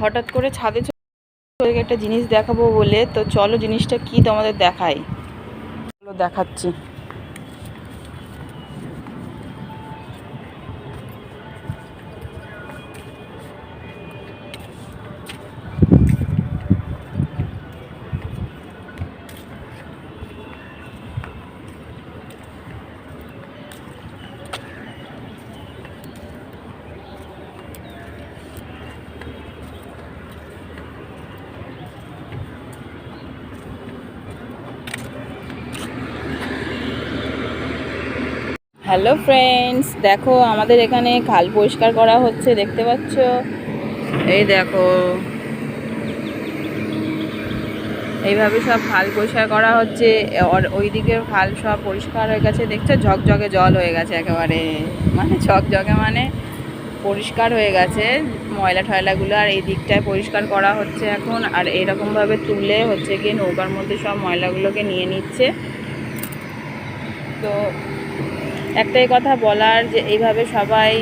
হঠাৎ করে ছাদে চলে একটা জিনিস দেখাবো বলে, তো চলো জিনিসটা কি তোমাদের দেখাই? চলো দেখাচ্ছি। হ্যালো ফ্রেন্ডস, দেখো আমাদের এখানে খাল পরিষ্কার করা হচ্ছে, দেখতে পাচ্ছ? এই দেখো। এইভাবে সব খাল পরিষ্কার করা হচ্ছে ওই দিকের খাল সব পরিষ্কার হয়ে গেছে, দেখছ? ঝকঝকে জল হয়ে গেছে একেবারে। মানে ঝকঝকে মানে পরিষ্কার হয়ে গেছে, ময়লা টয়লাগুলো, আর এই দিকটায় পরিষ্কার করা হচ্ছে এখন, আর এরকমভাবে তুলে হচ্ছে গিয়ে নৌকার মধ্যে সব ময়লাগুলোকে নিয়ে নিচ্ছে। তো একটাই কথা বলার যে এইভাবে সবাই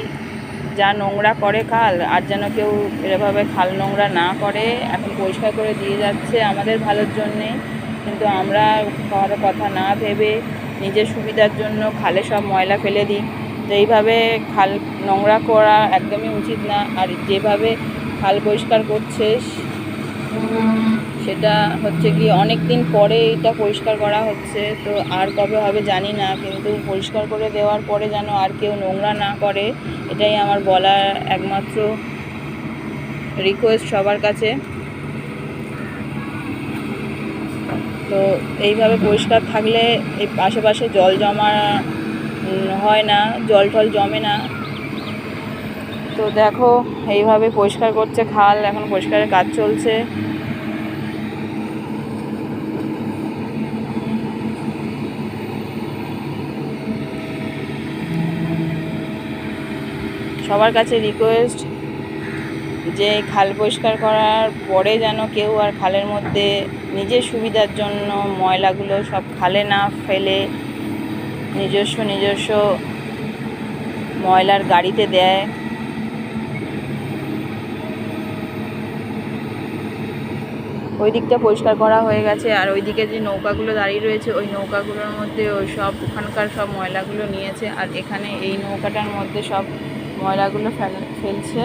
যা নোংরা করে খাল, আর যেন কেউ এভাবে খাল নোংরা না করে, এখন পরিষ্কার করে দিয়ে যাচ্ছে আমাদের ভালোর জন্যে। কিন্তু আমরা কারও কথা না ভেবে নিজের সুবিধার জন্য খালে সব ময়লা ফেলে দিই। তো এইভাবে খাল নোংরা করা একদমই উচিত না। আর যেভাবে খাল পরিষ্কার করছে সেটা হচ্ছে কি অনেক দিন পরে এটা পরিষ্কার করা হচ্ছে, তো আর কবে হবে জানি না, কিন্তু পরিষ্কার করে দেওয়ার পরে যেন আর কেউ নোংরা না করে, এটাই আমার বলার একমাত্র রিকোয়েস্ট সবার কাছে। তো এইভাবে পরিষ্কার থাকলে এই আশেপাশে জল জমা হয় না জল টল জমে না। তো দেখো, এইভাবে পরিষ্কার করছে খাল, এখন পরিষ্কারের কাজ চলছে। সবার কাছে রিকোয়েস্ট যে খাল পরিষ্কার করার পরে যেন কেউ আর খালের মধ্যে নিজের সুবিধার জন্য ময়লাগুলো সব খালে না ফেলে নিজস্ব নিজস্ব ময়লার গাড়িতে দেয়। ওই দিকটা পরিষ্কার করা হয়ে গেছে আর ওই দিকে যে নৌকাগুলো দাঁড়িয়ে রয়েছে, ওই নৌকাগুলোর মধ্যে ওই সব ওখানকার সব ময়লাগুলো নিয়েছে। আর এখানে এই নৌকাটার মধ্যে সব ময়লাগুলো ফেল, ফেলছে।